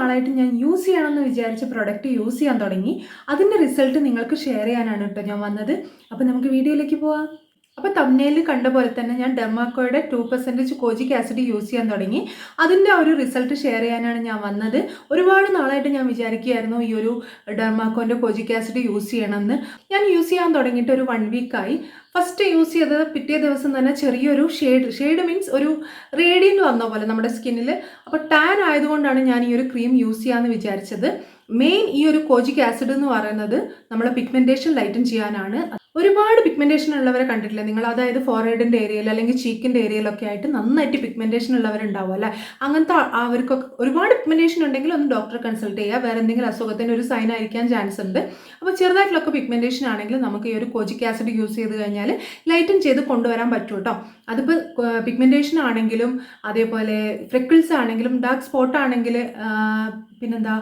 നാളായിട്ട് ഞാൻ യൂസ് ചെയ്യണമെന്ന് വിചാരിച്ച പ്രൊഡക്റ്റ് യൂസ് ചെയ്യാൻ തുടങ്ങി. അതിന്റെ റിസൾട്ട് നിങ്ങൾക്ക് ഷെയർ ചെയ്യാനാണ് കേട്ടോ ഞാൻ വന്നത്. അപ്പോൾ നമുക്ക് വീഡിയോയിലേക്ക് പോവാം. അപ്പോൾ തമ്നയിൽ കണ്ട പോലെ തന്നെ ഞാൻ ഡെമാക്കോയുടെ two percentage kojic acid use ചെയ്യാൻ തുടങ്ങി. അതിന്റെ ഒരു റിസൾട്ട് ഷെയർ ചെയ്യാനാണ് ഞാൻ വന്നത്. ഒരുപാട് നാളായിട്ട് ഞാൻ വിചാരിക്കുകയായിരുന്നു ഈ ഒരു ഡെർമാക്കോന്റെ കോജിക് ആസിഡ് യൂസ് ചെയ്യണമെന്ന്. ഞാൻ യൂസ് ചെയ്യാൻ തുടങ്ങിയിട്ട് ഒരു വൺ വീക്കായി ഫസ്റ്റ് യൂസ് ചെയ്തത് പിറ്റേ ദിവസം തന്നെ ചെറിയൊരു ഷെയ്ഡ് ഷെയ്ഡ് മീൻസ് ഒരു റേഡിയന്റ് വന്ന പോലെ നമ്മുടെ സ്കിന്നിൽ അപ്പോൾ ടാൻ ആയതുകൊണ്ടാണ് ഞാൻ ഈ ഒരു ക്രീം യൂസ് ചെയ്യാമെന്ന് വിചാരിച്ചത്. മെയിൻ ഈ ഒരു കോജിക് ആസിഡ് എന്ന് പറയുന്നത് നമ്മളെ പിഗ്മെന്റേഷൻ ലൈറ്റൻ ചെയ്യാനാണ്. ഒരുപാട് പിഗ്മെന്റേഷൻ ഉള്ളവരെ കണ്ടിട്ടില്ല? നിങ്ങൾ അതായത് ഫോർഹെഡിന്റെ ഏരിയയിൽ അല്ലെങ്കിൽ ചീക്കിന്റെ ഏരിയയിലൊക്കെ ആയിട്ട് നന്നായിട്ട് പിഗ്മെന്റേഷൻ ഉള്ളവരുണ്ടാവും അല്ലേ? അങ്ങനത്തെ അവർക്കൊക്കെ ഒരുപാട് പിഗ്മെന്റേഷൻ ഉണ്ടെങ്കിൽ ഒന്ന് ഡോക്ടറെ കൺസൾട്ട് ചെയ്യുക. വേറെ എന്തെങ്കിലും അസുഖത്തിന്റെ ഒരു സൈൻ ആയിരിക്കാൻ ചാൻസ് ഉണ്ട്. അപ്പോൾ ചെറുതായിട്ടുള്ളൊക്കെ പിഗ്മെന്റേഷൻ ആണെങ്കിൽ നമുക്ക് ഈ ഒരു കോജിക് ആസിഡ് യൂസ് ചെയ്ത് കഴിഞ്ഞാൽ ലൈറ്റൻ ചെയ്ത് കൊണ്ടുവരാൻ പറ്റും കേട്ടോ അതിപ്പോൾ പിഗ്മെന്റേഷൻ ആണെങ്കിലും അതേപോലെ ഫ്രിക്കിൾസ് ആണെങ്കിലും ഡാർക്ക് സ്പോട്ട് ആണെങ്കിൽ പിന്നെന്താ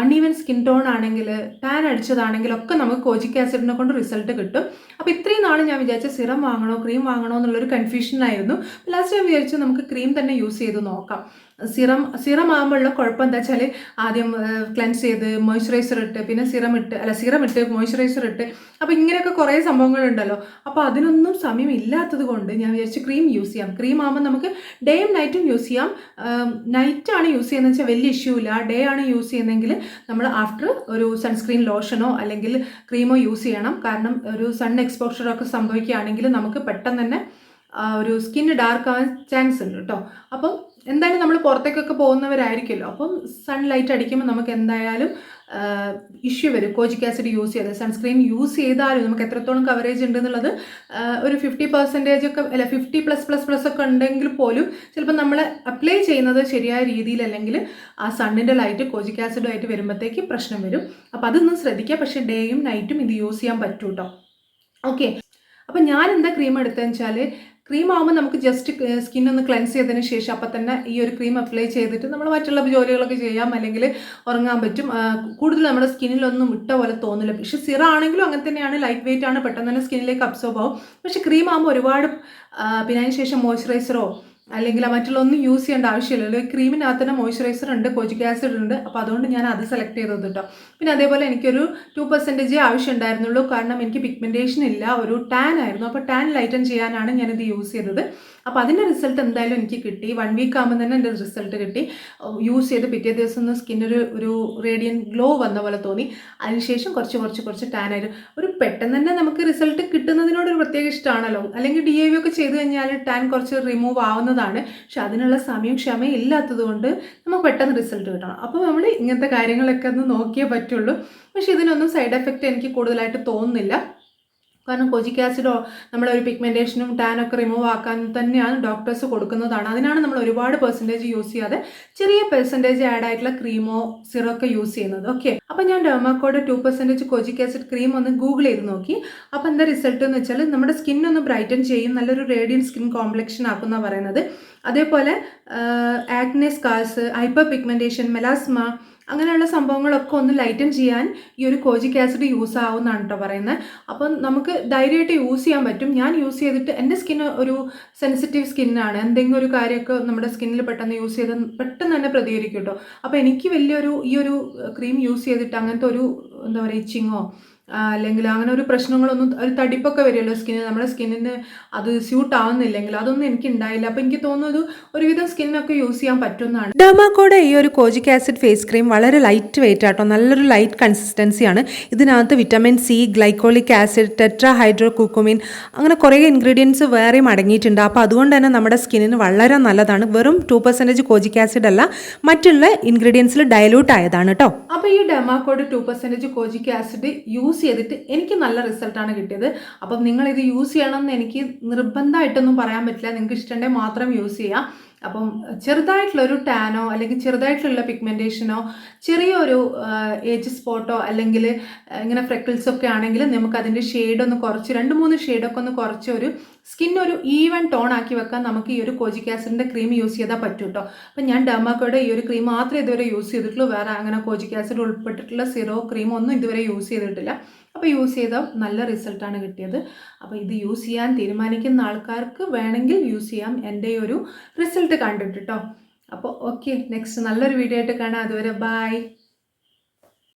അൺഈവൻ സ്കിൻ ടോൺ ആണെങ്കിൽ ടാൻ അടിച്ചതാണെങ്കിലും ഒക്കെ നമുക്ക് കോജിക് ആസിഡിനെ കൊണ്ട് റിസൾട്ട് കിട്ടും. അപ്പോൾ ഇത്രയും നാൾ ഞാൻ വിചാരിച്ച സിറം വാങ്ങണോ ക്രീം വാങ്ങണോ എന്നുള്ളൊരു കൺഫ്യൂഷനായിരുന്നു ലാസ്റ്റ് ഞാൻ വിചാരിച്ചു നമുക്ക് ക്രീം തന്നെ യൂസ് ചെയ്ത് നോക്കാം. സിറം സിറം ആകുമ്പോഴുള്ള കുഴപ്പം എന്താ വെച്ചാൽ ആദ്യം ക്ലെൻസ് ചെയ്ത് മോയ്സ്ചറൈസർ ഇട്ട് പിന്നെ സിറം ഇട്ട് അല്ല സിറം ഇട്ട് മോയ്സ്ചറൈസർ ഇട്ട് അപ്പോൾ ഇങ്ങനെയൊക്കെ കുറേ സംഭവങ്ങളുണ്ടല്ലോ. അപ്പോൾ അതിനൊന്നും സമയം ഇല്ലാത്തത് കൊണ്ട് ഞാൻ വിചാരിച്ചു ക്രീം യൂസ് ചെയ്യാം. ക്രീം ആകുമ്പോൾ നമുക്ക് ഡേയും നൈറ്റും യൂസ് ചെയ്യാം. നൈറ്റാണ് യൂസ് ചെയ്യുന്നത് വെച്ചാൽ വലിയ ഇഷ്യൂ ഇല്ല. ഡേ ആണ് യൂസ് ചെയ്യുന്നതെങ്കിൽ നമ്മൾ ആഫ്റ്റർ ഒരു സൺസ്ക്രീൻ ലോഷനോ അല്ലെങ്കിൽ ക്രീമോ യൂസ് ചെയ്യണം. കാരണം ഒരു സൺ എക്സ്പോഷറൊക്കെ സംഭവിക്കുകയാണെങ്കിൽ നമുക്ക് പെട്ടെന്ന് തന്നെ ഒരു സ്കിന്ന് ഡാർക്ക് ആവാൻ ചാൻസ് ഉണ്ട് കേട്ടോ അപ്പം എന്തായാലും നമ്മൾ പുറത്തേക്കൊക്കെ പോകുന്നവരായിരിക്കുമല്ലോ. അപ്പം സൺലൈറ്റ് അടിക്കുമ്പോൾ നമുക്ക് എന്തായാലും ഇഷ്യൂ വരും. കോജിക് ആസിഡ് യൂസ് ചെയ്ത് സൺസ്ക്രീൻ യൂസ് ചെയ്താലും നമുക്ക് എത്രത്തോളം കവറേജ് ഉണ്ട് എന്നുള്ളത് ഒരു ഫിഫ്റ്റി പെർസെന്റേജ് ഒക്കെ അല്ല ഫിഫ്റ്റി പ്ലസ് പ്ലസ് പ്ലസ് ഒക്കെ ഉണ്ടെങ്കിൽ പോലും ചിലപ്പോൾ നമ്മൾ അപ്ലൈ ചെയ്യുന്നത് ശരിയായ രീതിയിലല്ലെങ്കിൽ ആ സണ്ണിന്റെ ലൈറ്റ് കോജിക് ആസിഡുമായിട്ട് വരുമ്പോഴത്തേക്ക് പ്രശ്നം വരും. അപ്പോൾ അതൊന്നും ശ്രദ്ധിക്കുക. പക്ഷേ ഡേയും നൈറ്റും ഇത് യൂസ് ചെയ്യാൻ പറ്റൂട്ടോ. ഓക്കെ അപ്പം ഞാൻ എന്താ ക്രീം എടുത്തതെന്ന് വെച്ചാൽ ക്രീം ആകുമ്പോൾ നമുക്ക് ജസ്റ്റ് സ്കിൻ ഒന്ന് ക്ലെൻസ് ചെയ്തതിന് ശേഷം അപ്പം തന്നെ ഈ ഒരു ക്രീം അപ്ലൈ ചെയ്തിട്ട് നമ്മൾ മറ്റുള്ള ജോലികളൊക്കെ ചെയ്യാം. അല്ലെങ്കിൽ ഉറങ്ങാൻ പറ്റും. കൂടുതൽ നമ്മുടെ സ്കിന്നിലൊന്നും ഇട്ട പോലെ തോന്നില്ല. പക്ഷേ സിറ ആണെങ്കിലും അങ്ങനെ തന്നെയാണ്. ലൈറ്റ് വെയിറ്റ് ആണ്. പെട്ടെന്ന് തന്നെ സ്കിന്നിലേക്ക് അബ്സോർബ് ആവും. പക്ഷേ ക്രീം ആകുമ്പോൾ ഒരുപാട് പിന്നെ അതിന് ശേഷം മോയ്സ്ചറൈസറോ അല്ലെങ്കിൽ മറ്റുള്ള ഒന്നും യൂസ് ചെയ്യേണ്ട ആവശ്യമില്ലല്ലോ ക്രീമിനകത്ത് തന്നെ മോയ്സ്ചറൈസർ ഉണ്ട് കോജിക് ആസിഡ് ഉണ്ട്. അപ്പോൾ അതുകൊണ്ട് ഞാൻ അത് സെലക്ട് ചെയ്തത് കേട്ടോ പിന്നെ അതേപോലെ എനിക്കൊരു ടു പെർസെന്റേജേ ആവശ്യം ഉണ്ടായിരുന്നുള്ളൂ. കാരണം എനിക്ക് പിഗ്മെന്റേഷൻ ഇല്ല. ഒരു ടാൻ ആയിരുന്നു. അപ്പോൾ ടാൻ ലൈറ്റൻ ചെയ്യാനാണ് ഞാനിത് യൂസ് ചെയ്തത്. അപ്പോൾ അതിന്റെ റിസൾട്ട് എന്തായാലും എനിക്ക് കിട്ടി. വൺ വീക്ക് ആകുമ്പോൾ തന്നെ എന്റെ റിസൾട്ട് കിട്ടി. യൂസ് ചെയ്ത് പിറ്റേ ദിവസം ഒന്ന് സ്കിന്നൊരു ഒരു റേഡിയൻ ഗ്ലോ വന്ന പോലെ തോന്നി. അതിനുശേഷം കുറച്ച് കുറച്ച് കുറച്ച് ടാൻ ആയിരുന്നു. ഒരു പെട്ടെന്ന് തന്നെ നമുക്ക് റിസൾട്ട് കിട്ടുന്നതിനോട് ഒരു പ്രത്യേക ഇഷ്ടമാണല്ലോ. അല്ലെങ്കിൽ ഡി എ വി ഒക്കെ ചെയ്ത് കഴിഞ്ഞാൽ ടാൻ കുറച്ച് റിമൂവ് ആവുന്നതാണ് പക്ഷെ അതിനുള്ള സമയം ക്ഷമ ഇല്ലാത്തത് കൊണ്ട് നമുക്ക് പെട്ടെന്ന് റിസൾട്ട് കിട്ടണം. അപ്പോൾ നമ്മൾ ഇങ്ങനത്തെ കാര്യങ്ങളൊക്കെ ഒന്ന് നോക്കിയേ പറ്റുള്ളൂ. പക്ഷെ ഇതിനൊന്നും സൈഡ് എഫക്റ്റ് എനിക്ക് കൂടുതലായിട്ട് തോന്നുന്നില്ല. കാരണം കൊജിക് ആസിഡോ നമ്മളെ ഒരു പിഗ്മെന്റേഷനും ടാനൊക്കെ റിമൂവ് ആക്കാൻ തന്നെയാണ് ഡോക്ടേഴ്സ് കൊടുക്കുന്നതാണ്. അതിനാണ് നമ്മൾ ഒരുപാട് പെർസെന്റേജ് യൂസ് ചെയ്യാതെ ചെറിയ പെർസെന്റേജ് ആഡ് ആയിട്ടുള്ള ക്രീമോ സിറോ ഒക്കെ യൂസ് ചെയ്യുന്നത്. ഓക്കെ അപ്പോൾ ഞാൻ ഡെർമാക്കോഡ് two percentage kojic acid cream ഒന്ന് ഗൂഗിൾ ചെയ്ത് നോക്കി. അപ്പോൾ എന്താ റിസൾട്ട് എന്ന് വെച്ചാൽ നമ്മുടെ സ്കിൻ ഒന്ന് ബ്രൈറ്റൻ ചെയ്യും. നല്ലൊരു റേഡിയൻ സ്കിൻ കോംപ്ലക്ഷൻ ആക്കുന്ന പറയുന്നത്. അതേപോലെ acne scars hyperpigmentation melasma അങ്ങനെയുള്ള സംഭവങ്ങളൊക്കെ ഒന്ന് ലൈറ്റൻ ചെയ്യാൻ ഈ ഒരു കോജിക് ആസിഡ് യൂസ് ആവുമെന്നാണ് കേട്ടോ പറയുന്നത്. അപ്പം നമുക്ക് ധൈര്യമായിട്ട് യൂസ് ചെയ്യാൻ പറ്റും. ഞാൻ യൂസ് ചെയ്തിട്ട് എന്റെ സ്കിൻ ഒരു സെൻസിറ്റീവ് സ്കിന്നാണ് എന്തെങ്കിലും ഒരു കാര്യമൊക്കെ നമ്മുടെ സ്കിന്നിൽ പെട്ടെന്ന് യൂസ് ചെയ്ത് പെട്ടെന്ന് തന്നെ പ്രതികരിക്കും കേട്ടോ അപ്പോൾ എനിക്ക് വലിയൊരു ഈ ഒരു ക്രീം യൂസ് ചെയ്തിട്ട് അങ്ങനത്തെ ഒരു എന്താ പറയുക ഇച്ചിങ്ങോ അല്ലെങ്കിൽ അങ്ങനെ ഒരു പ്രശ്നങ്ങളൊന്നും ഒരു തടിപ്പൊക്കെ വരുമല്ലോ സ്കിന്നിന്. നമ്മുടെ സ്കിന്നിന് അത് സ്യൂട്ട് ആവുന്നില്ലെങ്കിൽ അതൊന്നും എനിക്ക് ഉണ്ടായില്ല. അപ്പം എനിക്ക് തോന്നുന്നത് ഒരുവിധം സ്കിന്നൊക്കെ യൂസ് ചെയ്യാൻ പറ്റുന്നതാണ് ഡെർമാക്കോയുടെ ഈ ഒരു കോജിക് ആസിഡ് ഫേസ് ക്രീം വളരെ ലൈറ്റ് വെയിറ്റ് ആട്ടോ. നല്ലൊരു ലൈറ്റ് കൺസിസ്റ്റൻസിയാണ് ഇതിനകത്ത് vitamin C glycolic acid tetrahydrocurcumin അങ്ങനെ കുറേ ഇൻഗ്രീഡിയൻസ് വേറെയും അടങ്ങിയിട്ടുണ്ട്. അപ്പോൾ അതുകൊണ്ട് തന്നെ നമ്മുടെ സ്കിന്നിന് വളരെ നല്ലതാണ്. വെറും ടു പെർസെന്റേജ് കോജിക് ആസിഡ് അല്ല മറ്റുള്ള ഇൻഗ്രീഡിയൻസിൽ ഡയലൂട്ട് ആയതാണ് കേട്ടോ അപ്പോൾ ഈ ഡെമാക്കോഡ് two percentage kojic acid use ചെയ്തിട്ട് എനിക്ക് നല്ല റിസൾട്ടാണ് കിട്ടിയത്. അപ്പം നിങ്ങളിത് യൂസ് ചെയ്യണം എന്ന് എനിക്ക് നിർബന്ധമായിട്ടൊന്നും പറയാൻ പറ്റില്ല. നിങ്ങൾക്ക് ഇഷ്ടമുണ്ടെങ്കിൽ മാത്രം യൂസ് ചെയ്യാം. അപ്പം ചെറുതായിട്ടുള്ള ഒരു ടാനോ അല്ലെങ്കിൽ ചെറുതായിട്ടുള്ള പിഗ്മെന്റേഷനോ ചെറിയൊരു ഏജ് സ്പോട്ടോ അല്ലെങ്കിൽ ഇങ്ങനെ ഫ്രെക്കിൾസ് ഒക്കെ ആണെങ്കിൽ നമുക്ക് അതിന്റെ ഷെയ്ഡ് ഒന്ന് കുറച്ച് രണ്ട് മൂന്ന് ഷെയ്ഡൊക്കെ ഒന്ന് കുറച്ച് ഒരു സ്കിൻ ഒരു ഈവൻ ടോൺ ആക്കി വെക്കാൻ നമുക്ക് ഈ ഒരു കോജി ആസിഡിന്റെ ക്രീം യൂസ് ചെയ്താൽ പറ്റും കേട്ടോ അപ്പം ഞാൻ ഡെമാക്കോയുടെ ഈ ഒരു ക്രീം മാത്രമേ ഇതുവരെ യൂസ് ചെയ്തിട്ടുള്ളൂ. വേറെ അങ്ങനെ കോജി ആസിഡ് ഉൾപ്പെട്ടിട്ടുള്ള സിറോ ക്രീം ഒന്നും ഇതുവരെ യൂസ് ചെയ്തിട്ടില്ല. അപ്പോൾ യൂസ് ചെയ്ത നല്ല റിസൾട്ടാണ് കിട്ടിയത്. അപ്പോൾ ഇത് യൂസ് ചെയ്യാൻ തീരുമാനിക്കുന്ന ആൾക്കാർക്ക് വേണമെങ്കിൽ യൂസ് ചെയ്യാം. എന്റെ ഒരു റിസൾട്ട് കണ്ടിട്ട് കേട്ടോ അപ്പോൾ ഓക്കെ നെക്സ്റ്റ് നല്ലൊരു വീഡിയോ ആയിട്ട് കാണാം. അതുവരെ ബായ്